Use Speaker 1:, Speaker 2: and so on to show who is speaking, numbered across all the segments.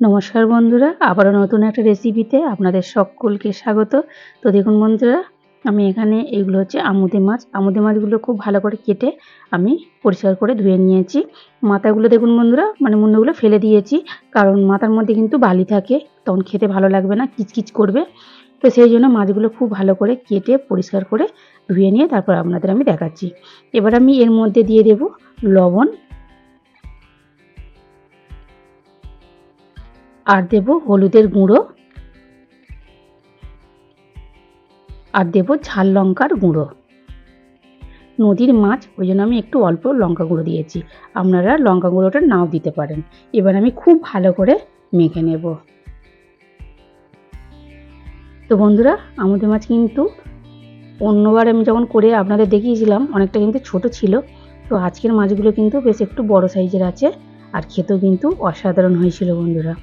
Speaker 1: নমস্কার বন্ধুরা, আবারও নতুন একটা রেসিপিতে আপনাদের সকলকে স্বাগত। তো দেখুন বন্ধুরা, আমি এখানে এগুলো হচ্ছে আমুদে মাছ। আমুদে মাছগুলো খুব ভালো করে কেটে আমি পরিষ্কার করে ধুয়ে নিয়েছি। মাথাগুলো দেখুন বন্ধুরা মানে মুন্ডগুলো ফেলে দিয়েছি, কারণ মাথার মধ্যে কিন্তু বালি থাকে, তখন খেতে ভালো লাগবে না, কিচকিচ করবে। তো সেই জন্য মাছগুলো খুব ভালো করে কেটে পরিষ্কার করে ধুয়ে নিয়ে তারপর আপনাদের আমি দেখাচ্ছি। এবার আমি এর মধ্যে দিয়ে দেব লবণ আর দেব হলুদের গুঁড়ো। আর দেব ঝাল লঙ্কার গুঁড়ো। নদীর মাছ, ওই জন্য আমি একটু অল্প লঙ্কা গুঁড়ো দিয়েছি। আপনারা লঙ্কা গুঁড়োটা নাও দিতে পারেন। এবার আমি খুব ভালো করে মেখে নেব। তো বন্ধুরা, আমাদের মাছ কিন্তু অন্যবার আমি যখন করে আপনাদের দেখিয়েছিলাম, অনেকটা কিন্তু ছোট ছিল। তো আজকের মাছগুলো কিন্তু বেশ একটু বড় সাইজের আছে, আর খেতেও কিন্তু অসাধারণ হয়েছিল বন্ধুরা।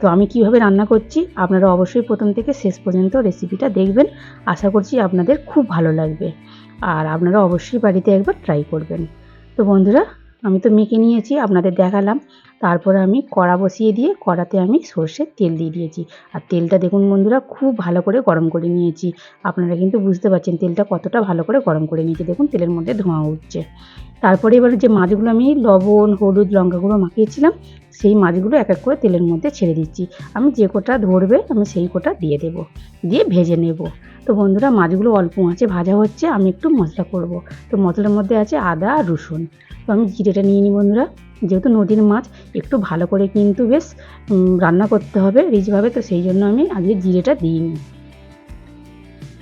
Speaker 1: তো আমি কীভাবে রান্না করছি, আপনারা অবশ্যই প্রথম থেকে শেষ পর্যন্ত রেসিপিটা দেখবেন। আশা করছি আপনাদের খুব ভালো লাগবে। আর আপনারা অবশ্যই বাড়িতে একবার ট্রাই করবেন। তো বন্ধুরা, আমি তো মেখে নিয়েছি, আপনাদের দেখালাম। তারপরে আমি কড়া বসিয়ে দিয়ে কড়াতে আমি সর্ষের তেল দিয়ে দিয়েছি। আর তেলটা দেখুন বন্ধুরা, খুব ভালো করে গরম করে নিয়েছি। আপনারা কিন্তু বুঝতে পারছেন তেলটা কতটা ভালো করে গরম করে নিয়েছি। দেখুন, তেলের মধ্যে ধোঁয়া উঠছে। তারপরে এবার যে মাছগুলো আমি লবণ, হলুদ লঙ্কা গুঁড়ো মাখিয়েছিলাম, সেই মাছগুলো এক এক করে তেলের মধ্যে ছেড়ে দিচ্ছি। আমি যে কোটা ধরবে, আমি সেই কোটা দিয়ে দেব। দিয়ে ভেজে নেব। তো বন্ধুরা, মাছগুলো অল্প মাছে ভাজা হচ্ছে, আমি একটু মশলা করব। তো মশলার মধ্যে আছে আদা আর রসুন। তো আমি জিরেটা নিয়ে নিই বন্ধুরা। যেহেতু নদীর মাছ, একটু ভালো করে কিন্তু বেশ রান্না করতে হবে রিচভাবে, তো সেই জন্য আমি আজকে জিরেটা দিই দিইনি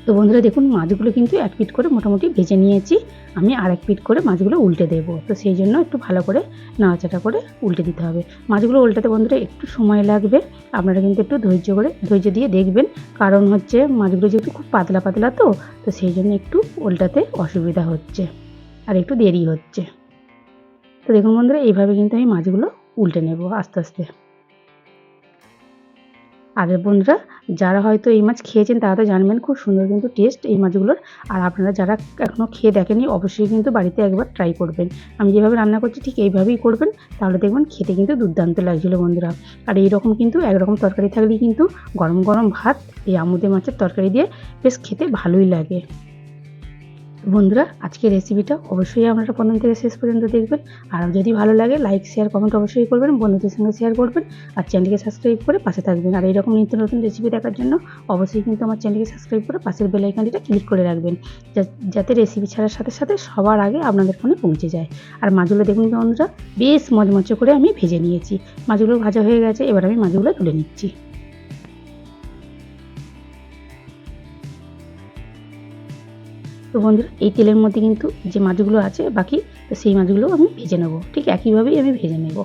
Speaker 1: তো বন্ধুরা দেখুন, মাছগুলো কিন্তু এক পিট করে মোটামুটি ভেজে নিয়েছি। আমি আর এক পিট করে মাছগুলো উল্টে দেবো। তো সেই জন্য একটু ভালো করে নাড়াচাড়া করে উল্টে দিতে হবে। মাছগুলো উল্টাতে বন্ধুরা একটু সময় লাগবে। আপনারা কিন্তু একটু ধৈর্য করে, ধৈর্য দিয়ে দেখবেন। কারণ হচ্ছে মাছগুলো যেহেতু খুব পাতলা পাতলা তো তো সেই জন্য একটু উল্টাতে অসুবিধা হচ্ছে। আর একটু দেরি হচ্ছে। তো দেখুন বন্ধুরা, এইভাবে কিন্তু আমি মাছগুলো উল্টে নেব আস্তে আস্তে। আর বন্ধুরা, যারা হয়তো এই মাছ খেয়েছেন তারা তো জানবেন খুব সুন্দর কিন্তু টেস্ট এই মাছগুলোর। আর আপনারা যারা এখনও খেয়ে দেখেনি অবশ্যই কিন্তু বাড়িতে একবার ট্রাই করবেন। আমি যেভাবে রান্না করছি ঠিক এইভাবেই করবেন, তাহলে দেখবেন খেতে কিন্তু দুর্দান্ত লাগছিল বন্ধুরা। আর এইরকম কিন্তু একরকম তরকারি থাকলেই কিন্তু গরম গরম ভাত, এই আমুদে মাছের তরকারি দিয়ে বেশ খেতে ভালোই লাগে। বন্ধুরা, আজকের রেসিপিটা অবশ্যই আপনারা প্রথম থেকে শেষ পর্যন্ত দেখবেন। আর যদি ভালো লাগে লাইক শেয়ার কমেন্ট অবশ্যই করবেন, বন্ধুদের সঙ্গে শেয়ার করবেন আর চ্যানেলকে সাবস্ক্রাইব করে পাশে থাকবেন। আর এইরকম নিত্য নতুন রেসিপি দেখার জন্য অবশ্যই কিন্তু আমার চ্যানেলকে সাবস্ক্রাইব করে পাশের বেলাইকানটিটা ক্লিক করে রাখবেন। যাতে রেসিপি ছাড়ার সাথে সাথে সবার আগে আপনাদের ফোনে পৌঁছে যায়। আর মাছগুলো দেখুন বন্ধুরা, বেশ মচমচে করে আমি ভেজে নিয়েছি। মাছগুলো ভাজা হয়ে গেছে, এবার আমি মাছগুলো তুলে নিচ্ছি। তো বন্ধুরা এই তেলের মধ্যে কিন্তু যে মাছগুলো আছে বাকি, তো সেই মাছগুলো আমি ভেজে নেব। ঠিক একইভাবেই আমি ভেজে নেব।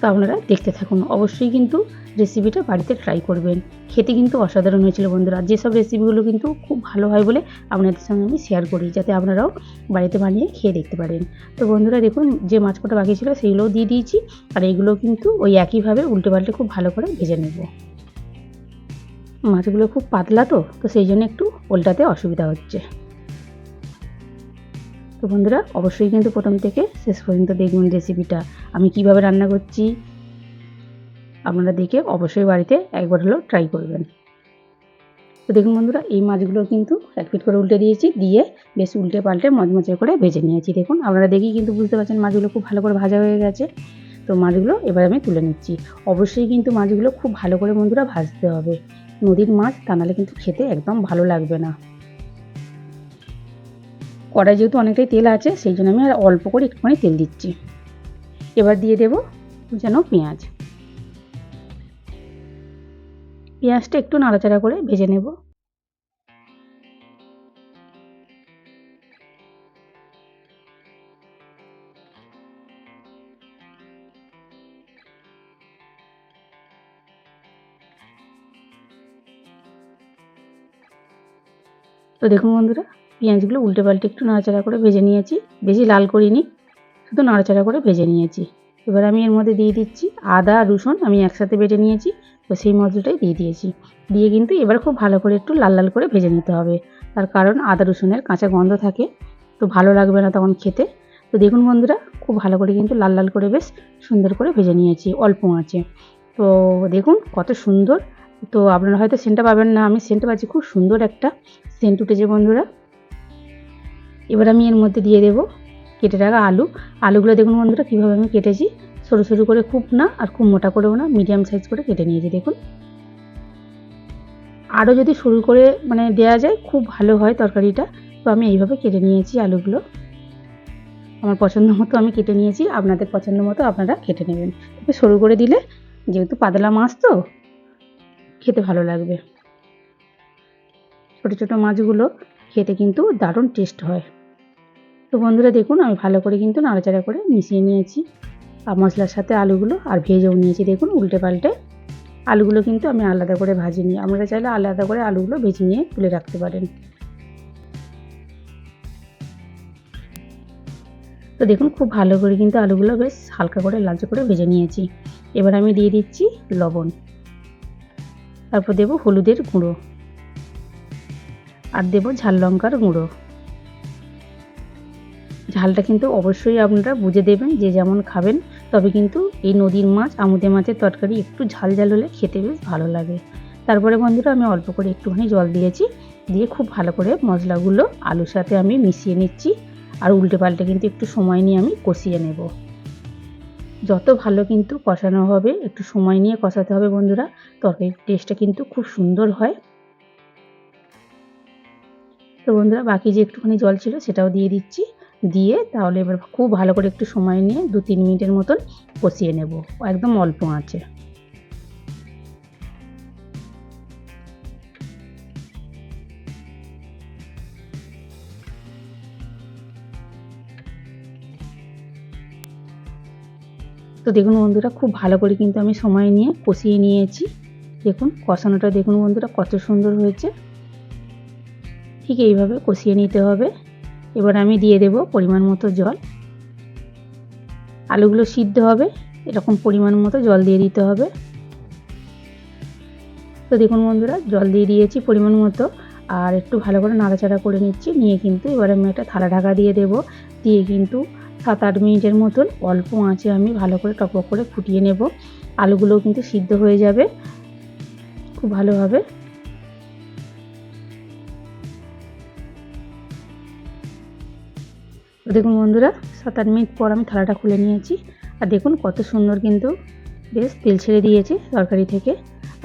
Speaker 1: তো আপনারা দেখতে থাকুন। অবশ্যই কিন্তু রেসিপিটা বাড়িতে ট্রাই করবেন। খেতে কিন্তু অসাধারণ হয়েছিল বন্ধুরা। যেসব রেসিপিগুলো কিন্তু খুব ভালো হয় বলে আপনাদের সঙ্গে আমি শেয়ার করি, যাতে আপনারাও বাড়িতে বানিয়ে খেয়ে দেখতে পারেন। তো বন্ধুরা, দেখুন যে মাছ কটা বাকি ছিল সেইগুলোও দিয়ে দিয়েছি। আর এইগুলো কিন্তু ওই একইভাবে উল্টে পাল্টে খুব ভালো করে ভেজে নেব। মাছগুলো খুব পাতলা তো তো সেই জন্য একটু উল্টাতে অসুবিধা হচ্ছে। তো বন্ধুরা, অবশ্যই কিন্তু প্রথম থেকে শেষ পর্যন্ত দেখবেন রেসিপিটা আমি কীভাবে রান্না করছি, আপনারা দেখে অবশ্যই বাড়িতে একবার হলেও ট্রাই করবেন। তো দেখুন বন্ধুরা, এই মাছগুলো কিন্তু এক পিট করে উল্টে দিয়েছি, দিয়ে বেশ উল্টে পাল্টে মজমজে করে ভেজে নিয়েছি। দেখুন, আপনারা দেখেই কিন্তু বুঝতে পারছেন মাছগুলো খুব ভালো করে ভাজা হয়ে গেছে। তো মাছগুলো এবার আমি তুলে নিচ্ছি। অবশ্যই কিন্তু মাছগুলো খুব ভালো করে বন্ধুরা ভাজতে হবে। নদীর মাছ তা নাহলে কিন্তু খেতে একদম ভালো লাগবে না। কড়াই যেহেতু অনেকটাই তেল আছে, সেই জন্য আমি আর অল্প করে একটুখানি তেল দিচ্ছি। এবার দিয়ে দেব যেন পেঁয়াজ। পেঁয়াজটা একটু নাড়াচাড়া করে ভেজে নেব। তো দেখুন বন্ধুরা পেঁয়াজগুলো উল্টে পাল্টে একটু নাড়াচাড়া করে ভেজে নিয়েছি। বেশি লাল করিনি, শুধু নাড়াচাড়া করে ভেজে নিয়েছি। এবার আমি এর মধ্যে দিয়ে দিচ্ছি আদা, রসুন আমি একসাথে বেটে নিয়েছি, তো সেই মশলাটাই দিয়ে দিয়েছি। দিয়ে কিন্তু এবার খুব ভালো করে একটু লাল লাল করে ভেজে নিতে হবে। তার কারণ আদা, রসুনের কাঁচা গন্ধ থাকে, তো ভালো লাগবে না তখন খেতে। তো দেখুন বন্ধুরা, খুব ভালো করে কিন্তু লাল লাল করে বেশ সুন্দর করে ভেজে নিয়েছি অল্প আঁচে। তো দেখুন কত সুন্দর। তো আপনারা হয়তো সেন্টটা পাবেন না, আমি সেন্টটা পাচ্ছি, খুব সুন্দর একটা সেন্ট উঠেছে বন্ধুরা। এবার আমি এর মধ্যে দিয়ে দেবো কেটে রাখা আলু। আলুগুলো দেখুন বন্ধুরা, কীভাবে আমি কেটেছি। সরু সরু করে খুব না, আর খুব মোটা করেও না মিডিয়াম সাইজ করে কেটে নিয়েছি, দেখুন। আরও যদি সরু করে মানে দেওয়া যায়, খুব ভালো হয় তরকারিটা। তো আমি এইভাবে কেটে নিয়েছি আলুগুলো। আমার পছন্দ মতো আমি কেটে নিয়েছি, আপনাদের পছন্দ মতো আপনারা কেটে নেবেন। তবে সরু করে দিলে, যেহেতু পাতলা মাছ তো, খেতে ভালো লাগবে। ছোটো ছোটো মাছগুলো খেতে কিন্তু দারুণ টেস্ট হয়। তো বন্ধুরা দেখুন, আমি ভালো করে কিন্তু নাড়াচাড়া করে মিশিয়ে নিয়েছি। আর মশলার সাথে আলুগুলো আর ভেজেও নিয়েছি। দেখুন, উল্টে পাল্টে আলুগুলো কিন্তু আমি আলাদা করে ভাজিনি। আপনারা চাইলে আলাদা করে আলুগুলো ভেজে নিয়ে তুলে রাখতে পারেন। তো দেখুন, খুব ভালো করে কিন্তু আলুগুলো বেশ হালকা করে লালচে করে ভেজে নিয়েছি। এবার আমি দিয়ে দিচ্ছি লবণ। তারপর দেবো হলুদের গুঁড়ো। আর দেবো ঝাল লঙ্কার গুঁড়ো। ঝালটা কিন্তু অবশ্যই আপনারা বুঝে দেবেন যে যেমন খাবেন, তবে কিন্তু এই নদীর মাছ আমুদে মাছের তরকারি একটু ঝাল ঝাল হলে খেতে বেশ ভালো লাগে। তারপরে বন্ধুরা আমি অল্প করে একটুখানি জল দিয়েছি, দিয়ে খুব ভালো করে মশলাগুলো আলুর সাথে আমি মিশিয়ে নিচ্ছি, আর উল্টে পাল্টে কিন্তু একটু সময় নিয়ে আমি কষিয়ে নেব। যত ভালো কিন্তু কষানো হবে, একটু সময় নিয়ে কষাতে হবে বন্ধুরা, তরকারির টেস্টটা কিন্তু খুব সুন্দর হয়। তো বন্ধুরা বাকি যে একটুখানি জল ছিল সেটাও দিয়ে দিচ্ছি। দিয়ে তাহলে এবার খুব ভালো করে একটু সময় নিয়ে দু তিন মিনিটের মতন কষিয়ে নেব। একদম অল্প আঁচে। তো দেখুন বন্ধুরা, খুব ভালো করে কিন্তু আমি সময় নিয়ে কষিয়ে নিয়েছি। দেখুন, কষানোটা দেখুন বন্ধুরা কত সুন্দর হয়েছে। ঠিক এইভাবে কষিয়ে নিতে হবে। এবার আমি দিয়ে দেব পরিমাণ মতো জল। আলুগুলো সিদ্ধ হবে, এরকম পরিমাণ মতো জল দিয়ে দিতে হবে। তো দেখুন বন্ধুরা, জল দিয়ে দিয়েছি পরিমাণ মতো, আর একটু ভালো করে নাড়াচাড়া করে নিচ্ছি। নিয়ে কিন্তু এবার আমি একটা থালা ঢাকা দিয়ে দেব। দিয়ে কিন্তু সাত আট মিনিটের মতন অল্প আঁচে আমি ভালো করে টকবক করে ফুটিয়ে নেব। আলুগুলোও কিন্তু সিদ্ধ হয়ে যাবে, খুব ভালোভাবে দেখুন বন্ধুরা সাত আট মিনিট পর আমি থালাটা খুলে নিয়েছি। আর দেখুন কত সুন্দর কিন্তু বেশ তেল ছেড়ে দিয়েছে তরকারি থেকে।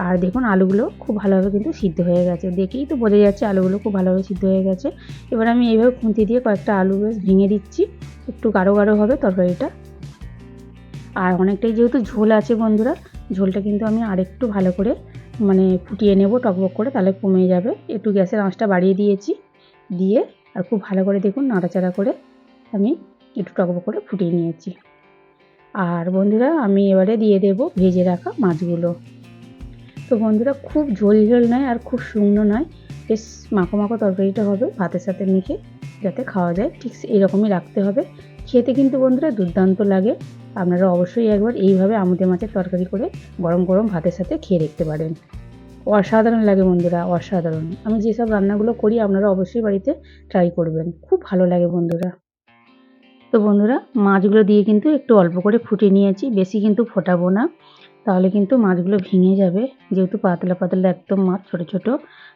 Speaker 1: আর দেখুন আলুগুলো খুব ভালোভাবে কিন্তু সিদ্ধ হয়ে গেছে। দেখেই তো বোঝা যাচ্ছে আলুগুলো খুব ভালোভাবে সিদ্ধ হয়ে গেছে। এবার আমি এইভাবে খুঁতি দিয়ে কয়েকটা আলু বেশ ভেঙে দিচ্ছি। একটু গাঢ় গাঢ় হবে তরকারিটা। আর অনেকটাই যেহেতু ঝোল আছে বন্ধুরা, ঝোলটা কিন্তু আমি আরেকটু ভালো করে মানে ফুটিয়ে নেব, টকবক করে, তাহলে কমে যাবে। একটু গ্যাসের আঁচটা বাড়িয়ে দিয়েছি। দিয়ে আর খুব ভালো করে দেখুন নাড়াচাড়া করে আমি একটু টকবক করে ফুটিয়ে নিয়েছি। আর বন্ধুরা, আমি এবারে দিয়ে দেব ভেজে রাখা মাছগুলো। তো বন্ধুরা, খুব ঝোল ঝোল নয় আর খুব শুকনো নয়। বেশ মাখো মাখো তরকারিটা হবে ভাতের সাথে মেখে যাতে খাওয়া যায়। ঠিক এইরকমই রাখতে হবে। খেতে কিন্তু বন্ধুরা দুর্দান্ত লাগে। আপনারা অবশ্যই একবার এইভাবে আমুদে মাছের তরকারি করে গরম গরম ভাতের সাথে খেয়ে দেখতে পারেন। অসাধারণ লাগে বন্ধুরা, অসাধারণ। আমি যেসব রান্নাগুলো করি, আপনারা অবশ্যই বাড়িতে ট্রাই করবেন। খুব ভালো লাগে বন্ধুরা। তো বন্ধুরা, মাছগুলো দিয়ে কিন্তু একটু অল্প করে ফুটিয়ে নিয়েছি, বেশি কিন্তু ফোটাবো না। তাহলে কিন্তু মাছগুলো ভেঙে যাবে, যেহেতু পাতলা পাতলা একদম মাছ, ছোটো ছোটো।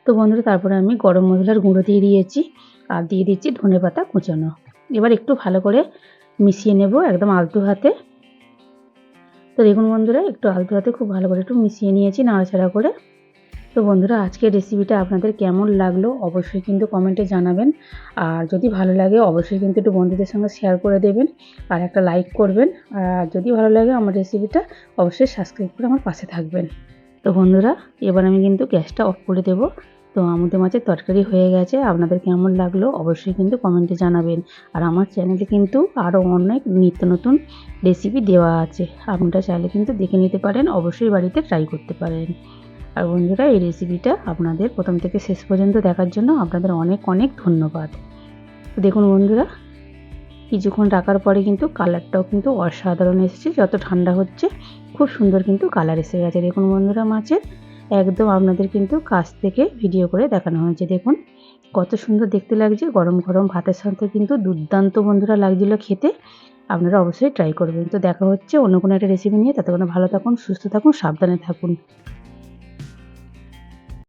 Speaker 1: তো বন্ধুরা, তারপরে আমি গরম মশলার গুঁড়ো দিয়ে দিয়েছি, আর দিয়ে দিচ্ছি ধনে পাতা কুচানো। এবার একটু ভালো করে মিশিয়ে নেব একদম আলতু হাতে। তো দেখুন বন্ধুরা, একটু আলতু হাতে খুব ভালো করে একটু মিশিয়ে নিয়েছি নাড়াচাড়া করে। তো বন্ধুরা, আজকের রেসিপিটা আপনাদের কেমন লাগল অবশ্যই কিন্তু কমেন্টে জানাবেন। আর যদি ভালো লাগে, অবশ্যই কিন্তু একটু বন্ধুদের সঙ্গে শেয়ার করে দেবেন আর একটা লাইক করবেন। আর যদি ভালো লাগে আমার রেসিপিটা অবশ্যই সাবস্ক্রাইব করে আমার পাশে থাকবেন। তো বন্ধুরা, এবার আমি কিন্তু গ্যাসটা অফ করে দেবো। তো আমাদের মাছের তরকারি হয়ে গেছে, আপনাদের কেমন লাগল অবশ্যই কিন্তু কমেন্টে জানাবেন। আর আমার চ্যানেলে কিন্তু আরও অনেক নিত্য নতুন রেসিপি দেওয়া আছে। আপনারা চাইলে কিন্তু দেখে নিতে পারেন, অবশ্যই বাড়িতে ট্রাই করতে পারেন। আর বন্ধুরা, এই রেসিপিটা আপনাদের প্রথম থেকে শেষ পর্যন্ত দেখার জন্য আপনাদের অনেক অনেক ধন্যবাদ। দেখুন বন্ধুরা, কিছুক্ষণ রাখার পরে কিন্তু কালারটাও কিন্তু অসাধারণ এসেছে। যত ঠান্ডা হচ্ছে, খুব সুন্দর কিন্তু কালার এসে গেছে। দেখুন বন্ধুরা, মাছের একদম আপনাদের কিন্তু কাছ থেকে ভিডিও করে দেখানো হয়েছে। দেখুন, কত সুন্দর দেখতে লাগছে। গরম গরম ভাতের সাথে কিন্তু দুর্দান্ত বন্ধুরা লাগছিল খেতে। আপনারা অবশ্যই ট্রাই করবেন। তো দেখা হচ্ছে অন্য কোনো একটা রেসিপি নিয়ে। ততক্ষণে ভালো থাকুন, সুস্থ থাকুন, সাবধানে থাকুন।